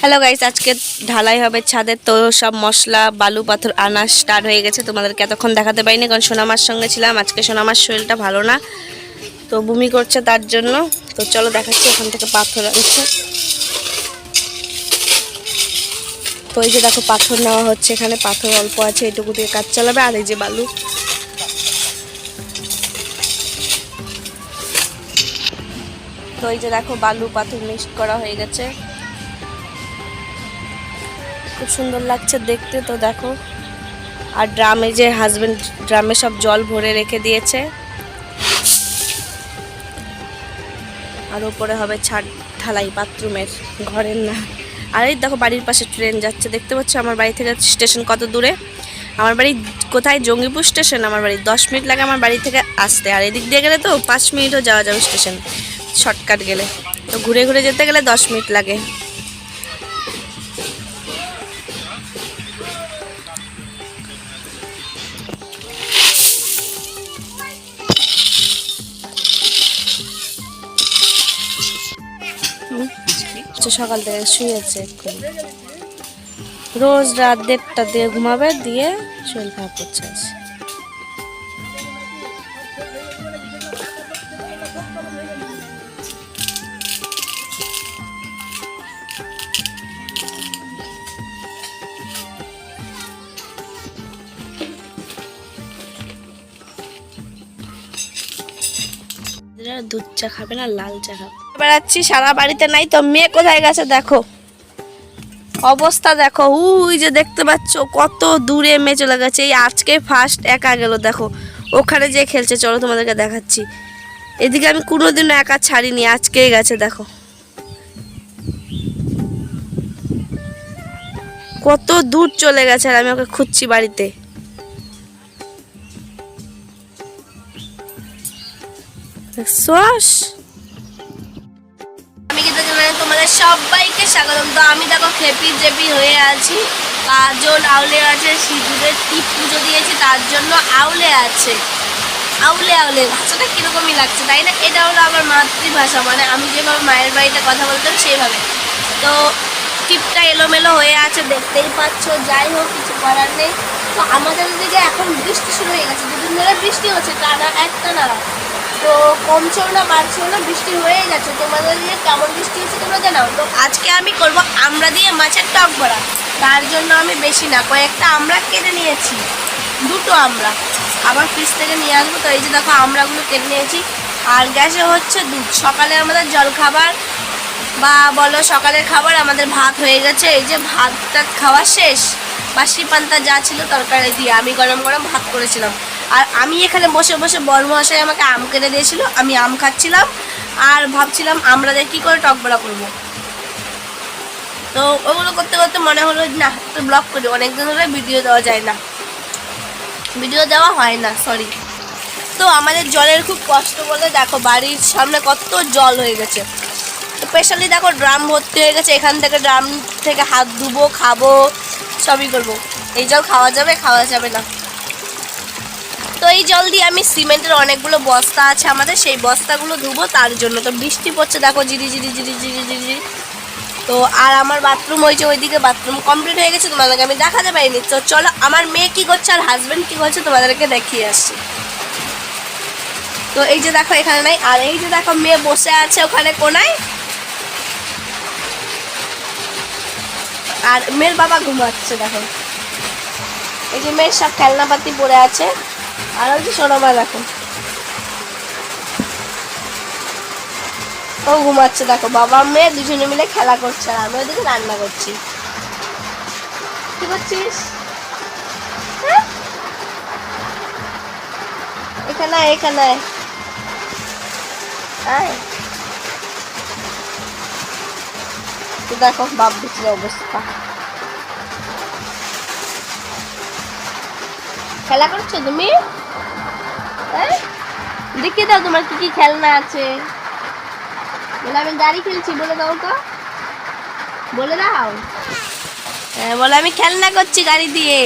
Hello guys আজকে ঢালাই হবে ছাদের তো সব মশলা, বালু, পাথর আনা স্টার্ট হয়ে গেছে। তোমাদেরকে এতক্ষণ দেখাতে পারিনি কারণ সোনামার সঙ্গে ছিলাম। আজকে সোনামার শরীরটা ভালো না। তো বমি করছে তার জন্য। তো চলো দেখাচ্ছি ওখান থেকে পাথর আনছে তো এই যে দেখো পাথর নেওয়া হচ্ছে এখানে। পাথর অল্প আছে এটুকু দিয়ে কাজ চালাবে। আর এই যে বালু। তো এই যে দেখো বালু পাথর মিক্সড করা হয়ে গেছে। খুব সুন্দর লাগছে দেখতে, তো দেখো। আর ড্রামে যে হাজবেন্ড ড্রামে সব জল ভরে রেখে দিয়েছে। আর উপরে হবে ছাদ ঢালাই বাথরুমের, ঘরের না। আর এই দেখো বাড়ির পাশে ট্রেন যাচ্ছে, দেখতে পাচ্ছ আমার বাড়ি থেকে স্টেশন কত দূরে? আমার বাড়ি কোথায়? জঙ্গিপুর স্টেশন? আমার বাড়ি দশ মিনিট লাগে আমার বাড়ি থেকে আসতে। আর এদিক দিয়ে গেলে তো পাঁচ মিনিটও যাওয়া যাবে স্টেশন, শর্টকাট গেলে। তো ঘুরে ঘুরে যেতে গেলে দশ মিনিট লাগে। আচ্ছা, সকাল থেকে শুয়েছে রোজ রাত দেড়টা দিয়ে ঘুমাবে দিয়ে শরীর খারাপ করছে দুধ চা খাবে না লাল চা খাবে। বেড়াচ্ছি, সারা বাড়িতে নাই তো। মেয়ে কোথায় গেছে দেখো। অবস্থা দেখো, উই যে দেখতে পাচ্ছ, কত দূরে মেয়ে চলে গেছে। এই আজকে ফার্স্ট একা গেল, দেখো। ওখানে যে খেলছে, চলো তোমাদেরকে দেখাচ্ছি। এদিকে আমি কোনোদিনও একা ছাড়িনি, আজকেই গেছে, দেখো। কত দূর চলে গেছে আর আমি ওকে খুঁজছি বাড়িতে। দেখছস সবাইকে স্বাগতম। তো আমি দেখো খেপি জেপি হয়ে আছি। কাজল আউলে আছে, সিঁদুরের টিপ পুজো দিয়েছি, তার জন্য আউলে আছে। আউলে আউলে, ভাষাটা কীরকমই লাগছে, তাই না? এটা হলো আমার মাতৃভাষা মানে আমি যেভাবে মায়ের বাড়িতে কথা বলতাম সেইভাবে তো টিপটা এলোমেলো হয়ে আছে, দেখতেই পাচ্ছ, যাই হোক, কিছু করার নেই। তো আমাদের দিকে এখন বৃষ্টি শুরু হয়ে গেছে, দুদিন ধরে বৃষ্টি হচ্ছে, টানা একটা না তো কমছেও না বাড়ছেও না, বৃষ্টি হয়ে গেছে তোমাদের দিয়ে কেমন বৃষ্টি হচ্ছে তোমরা জানাও। তো আজকে আমি করব আমরা দিয়ে মাছের টক ভরা তার জন্য আমি বেশি না, কয়েকটা আমরা কেটে নিয়েছি। দুটো আমরা। আবার ফ্রিজ থেকে নিয়ে আসব। তো এই যে দেখো, আমরাগুলো কেটে নিয়েছি। আর গ্যাসে হচ্ছে দুধ। সকালে আমাদের জল খাবার বা বলো সকালের খাবার, আমাদের ভাত হয়ে গেছে। এই যে ভাতটা খাওয়া শেষ, বাসি পান্তা যা ছিল তরকারি দিয়ে আমি গরম গরম ভাত করেছিলাম। আর আমি এখানে বসে বসে বর্মহাশাই আমাকে আম কেটে দিয়েছিল, আমি আম খাচ্ছিলাম আর ভাবছিলাম আমরা কী করে টক বড়া করব। তো ওগুলো করতে করতে মনে হলো না, একটু ব্লগ করি, অনেকদিন ধরে ভিডিও দেওয়া যায় না। ভিডিও দেওয়া হয় না সরি তো আমাদের জলের খুব কষ্ট বলে দেখো বাড়ির সামনে কত জল হয়ে গেছে। স্পেশালি দেখো ড্রাম ভর্তি হয়ে গেছে, এখান থেকে ড্রাম থেকে হাত ধুবো, খাব, সবই করব। এই জল খাওয়া যাবে খাওয়া যাবে না। তো এই জল দিয়ে আমি সিমেন্টের অনেকগুলো বস্তা আছে আমাদের, সেই বস্তাগুলো ধুবো, তার জন্য তো বৃষ্টি পড়ছে, দেখো জিরি জিরি জিরি জিরি জিরি। তো আর আমার বাথরুম হয়েছে ওইদিকে বাথরুম কমপ্লিট হয়ে গেছে, তোমাদেরকে আমি দেখাতে পারিনি। তো চলো, আমার মেয়ে কী করছে আর হাজব্যান্ড কী করছে তোমাদেরকে দেখিয়ে আসছি। তো এই যে দেখো, এখানে নাই, আর এই যে দেখো মেয়ে বসে আছে ওখানে কোনায়। আর মেয়ের বাবা ঘুমাচ্ছে, দেখো। এই যে মেয়ের সব খেলনাপাতি পড়ে আছে। আর যে সোনামা দেখো। ও ঘুমাচ্ছে, দেখো, বাবা, মেয়ে দুজনে মিলে খেলা করছে আর আমি ওদিকে রান্না করছি। কি করছিস? হ্যাঁ? এখানে এখানে তো দেখো, বাপ বিচির অবস্থা। খেলা করছ তুমি? দেখিয়ে দাও তোমার কি কি খেলনা আছে। বলে আমি গাড়ি খেলছি বলে দাও তো। বলে দাও। হ্যাঁ বলে আমি খেলনা করছি গাড়ি দিয়ে।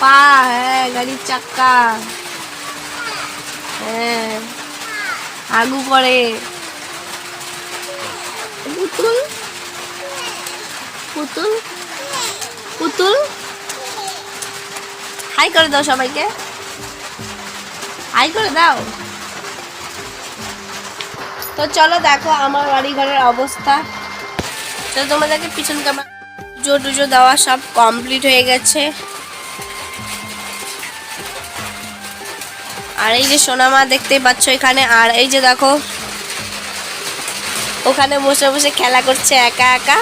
পা হ্যাঁ গাড়ির চাক্কা হ্যাঁ আগু করে পুতুল? পুতুল? পুতুল? হাই করে দাও সবাইকে। হাই করে দাও। তো চলো দেখো আমার বাড়ি ঘরের অবস্থা। তো তোমাদেরকে পিছন ক্যামেরা পুজো টুজো দেওয়া সব কমপ্লিট হয়ে গেছে। আর এই যে সোনামা দেখতেই পাচ্ছ এখানে, আর এই যে দেখো, ওখানে বসে বসে খেলা করছে, একা একা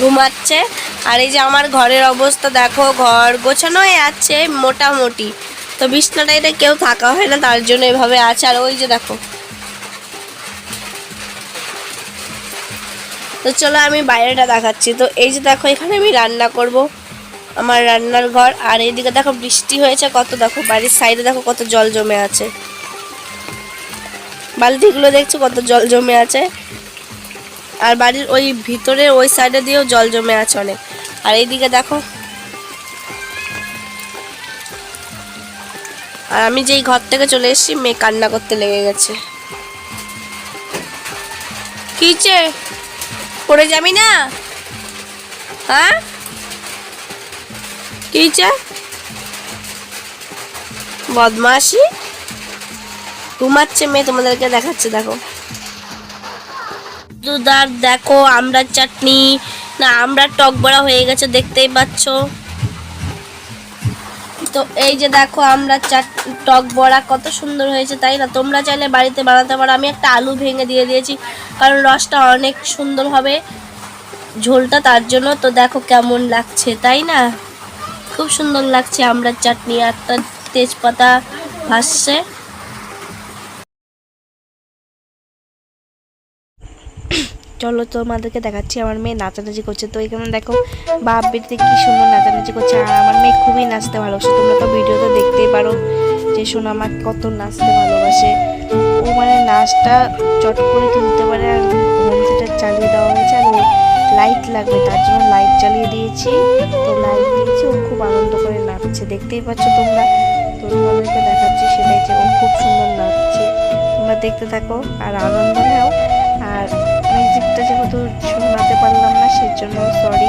ঘুমাচ্ছে। আর এই যে আমার ঘরের অবস্থা দেখো, ঘর গোছানোই আছে মোটামুটি। তো বিছনাটা এটা কেউ থাকা হয় না, তার জন্য এভাবে আছে। আর ওই যে দেখো। তো চলো আমি বাইরেটা দেখাচ্ছি। তো এই যে দেখো, এখানে আমি রান্না করব আমার রান্নার ঘর। আর এইদিকে দেখো, বৃষ্টি হয়েছে, কত দেখো, বাড়ির সাইডে দেখো, কত জল জমে আছে। বালতিগুলো দেখছ, কত জল জমে আছে। আর বাড়ির ওই ভিতরে ওই সাইডে দিয়েও জল জমে আছে অনেক। আর এইদিকে দেখো আর আমি যেই ঘর থেকে চলে এসেছি, মেয়ে কান্না করতে লেগে গেছে। কিছে পড়ে যাবি না? হ্যাঁ? কিছে বদমাসি ঘুমাচ্ছে মেয়ে, তোমাদেরকে দেখাচ্ছে, দেখো। দুদার দেখো, আমরা চাটনি। না, আমরা টক বড়া হয়ে গেছে, দেখতেই পাচ্ছ। তো এই যে দেখো আমরা চাট টক বড়া কত সুন্দর হয়েছে, তাই না? তোমরা চাইলে বাড়িতে বানাতে পারো। আমি একটা আলু ভেঙে দিয়ে দিয়েছি, কারণ রসটা অনেক সুন্দর হবে ঝোলটা তার জন্য। তো দেখো কেমন লাগছে, তাই না? খুব সুন্দর লাগছে আমরা চাটনি। একটা তেজপাতা ভাসছে। চলো তোমাদেরকে দেখাচ্ছি, আমার মেয়ে নাচানাচি করছে। তো এখানে দেখো বাপ বেটিতে কি সুন্দর নাচানাচি করছে, আর আমার মেয়ে খুবই নাচতে ভালোবাসে। তোমরা তো ভিডিওতে দেখতেই পারো যে শোনো আমার কত নাচতে ভালোবাসে। ও মানে নাচটা চট করে তুলতে পারে আর হোম চালিয়ে দেওয়া হয়েছে, আর লাইট লাগবে, তার জন্য লাইট জ্বালিয়ে দিয়েছি। তো লাইট দিয়েছি, ও খুব আনন্দ করে নাচছে, দেখতেই পাচ্ছ তোমরা। তো তোমাদেরকে দেখাচ্ছি সেটাই যে ও খুব সুন্দর নাচছে। তোমরা দেখতে থাকো, আর আনন্দ নাও, আর মিউজিকটা যেহেতু শোনাতে পারলাম না সেই জন্য সরি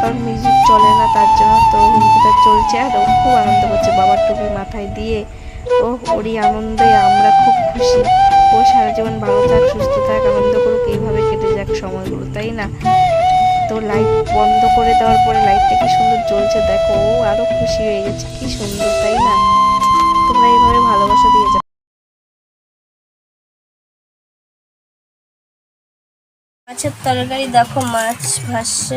কারণ মিউজিক চলে না, তার জন্য তো হিন্দিটা চলছে। আর ও খুব আনন্দ করছে বাবার টুপি মাথায় দিয়ে। ও ওরই আনন্দে আমরা খুব খুশি। ও সারা জীবন ভালো থাক, সুস্থ থাক, আনন্দ করুক, এইভাবে কেটে যাক সময়গুলো, তাই না? তো লাইট বন্ধ করে দেওয়ার পরে লাইটটা কি সুন্দর জ্বলছে, দেখো। ও আরও খুশি হয়ে গেছে, কি সুন্দর, তাই না? তোমরা এইভাবে ভালোবাসা দিয়ে যাও। মাছের তরকারি, দেখো মাছ ভাসছে।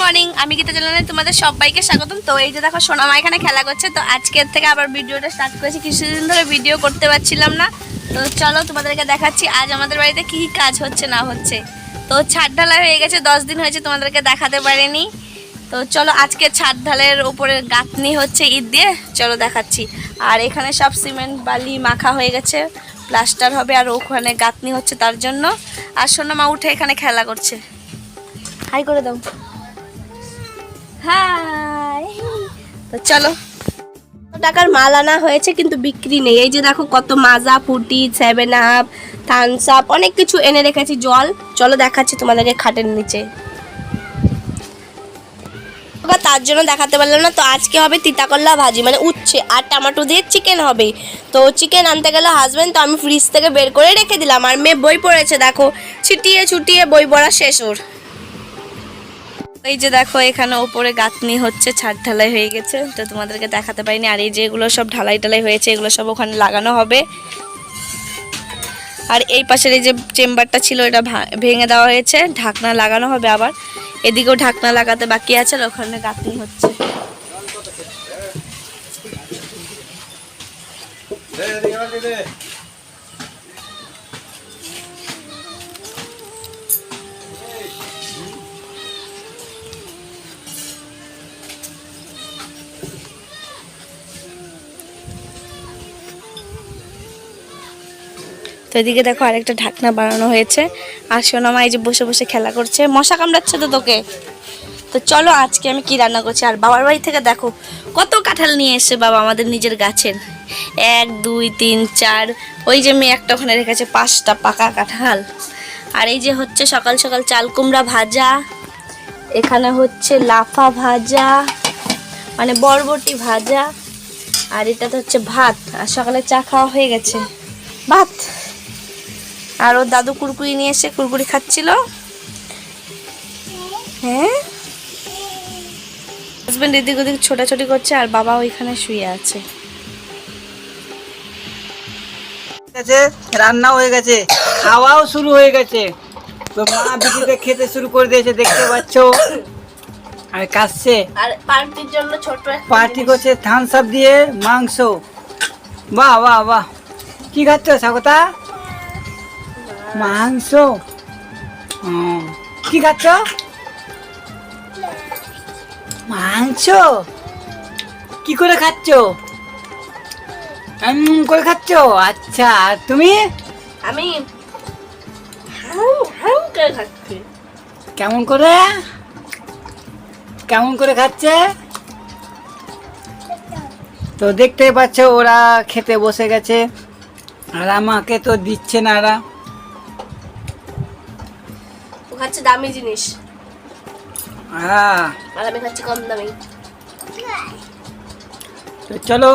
মর্নিং আমি গীতা চ্যানেলে তোমাদের সবাইকে স্বাগতম। তো এই যে দেখো সোনামা এখানে খেলা করছে। তো আজকের থেকে আবার ভিডিওটা স্টার্ট করেছি। কিছুদিন ধরে ভিডিও করতে পারছিলাম না। তো চলো তোমাদেরকে দেখাচ্ছি, আজ আমাদের বাড়িতে কি কাজ হচ্ছে, না হচ্ছে। তো ছাদ ঢালাই হয়ে গেছে, দশ দিন হয়েছে তোমাদেরকে দেখাতে পারিনি। তো চলো আজকে ছাদ ঢালের উপরে গাঁথনি হচ্ছে ঈদ দিয়ে চলো দেখাচ্ছি। আর এখানে সব সিমেন্ট বালি মাখা হয়ে গেছে প্লাস্টার হবে আর ওখানে গাঁথনি হচ্ছে তার জন্য। আর সোনামা উঠে এখানে খেলা করছে। হাই করে দাও। হাই। তো চলো। টাকার মাল আনা হয়েছে কিন্তু বিক্রি নেই। এই যে দেখো কত মাজা ফুটি সেভেন আপ থামস আপ অনেক কিছু এনে রেখেছি জল। চলো দেখাচ্ছি তোমাদেরকে খাটের নিচে। তার জন্য দেখাতে পারলাম না। তো আজকে হবে তিতাকল্লা ভাজি মানে উচ্ছে আর টমেটো দিয়ে চিকেন হবে। তো চিকেন আনতে গেল হাজবেন্ড তো আমি ফ্রিজ থেকে বের করে রেখে দিলাম। আর মেয়ে বই পড়েছে, দেখো। ছিটিয়ে ছুটিয়ে বই পড়া শেষ ওর। এই যে দেখো, এখানে ওপরে গাঁথনি হচ্ছে, ছাদ ঢালাই হয়ে গেছে। তো তোমাদেরকে দেখাতে পারিনি। আর এই যে এগুলো সব ঢালাই টালাই হয়েছে, এগুলো সব ওখানে লাগানো হবে। আর এই পাশের এই যে চেম্বারটা ছিল, এটা ভেঙে দেওয়া হয়েছে। ঢাকনা লাগানো হবে আবার। এদিকেও ঢাকনা লাগাতে বাকি আছে আর ওখানে গাঁথনি হচ্ছে। এদিকে দেখো আরেকটা ঢাকনা বানানো হয়েছে। আর সোনামা এই যে বসে বসে খেলা করছে। মশা কামড়াচ্ছে তো তোকে। তো চলো আজকে আমি কি রান্না করছি? আর বাবার বাড়ি থেকে দেখো, কত কাঁঠাল নিয়ে এসছে বাবা আমাদের নিজের গাছের। এক, দুই, তিন, চার, ওই যে মেয়ে একটা ওখানে রেখেছে পাঁচটা পাকা কাঁঠাল। আর এই যে হচ্ছে সকাল সকাল চাল কুমড়া ভাজা। এখানে হচ্ছে লাফা ভাজা মানে বরবটি ভাজা। আর এটাতে হচ্ছে ভাত। আর সকালে চা খাওয়া হয়ে গেছে। ভাত। আর ওর দাদু কুরকুরি নিয়ে এসে কুরকুরি খাচ্ছিল। হ্যাঁ? হাজবেন্ড এদিক ওদিক ছোটাছুটি করছে আর বাবা ওইখানে শুয়ে আছে। গেছে রান্না হয়ে গেছে খাওয়াও শুরু হয়ে গেছে। তো মা বিটিতে খেতে শুরু করে দিয়েছে দেখতে পাচ্ছ? আর কাশছে। আর পার্টির জন্য ছোট একটা পার্টি করছে থামস আপ দিয়ে মাংস। বাহ বাহ বাহ। কি খাচ্ছ স্বাগতা মাংস। কি খাচ্ছ? মাংস? কি করে খাচ্ছ? করে খাচ্ছ? আচ্ছা আর তুমি? আমি করে খাচ্ছি। কেমন করে? কেমন করে খাচ্ছে? তো দেখতেই পাচ্ছ ওরা খেতে বসে গেছে। আর আমাকে তো দিচ্ছে না এরা ও খাচ্ছে দামি জিনিস। হ্যাঁ। আর আমি খাচ্ছি কম দামি। তো চলো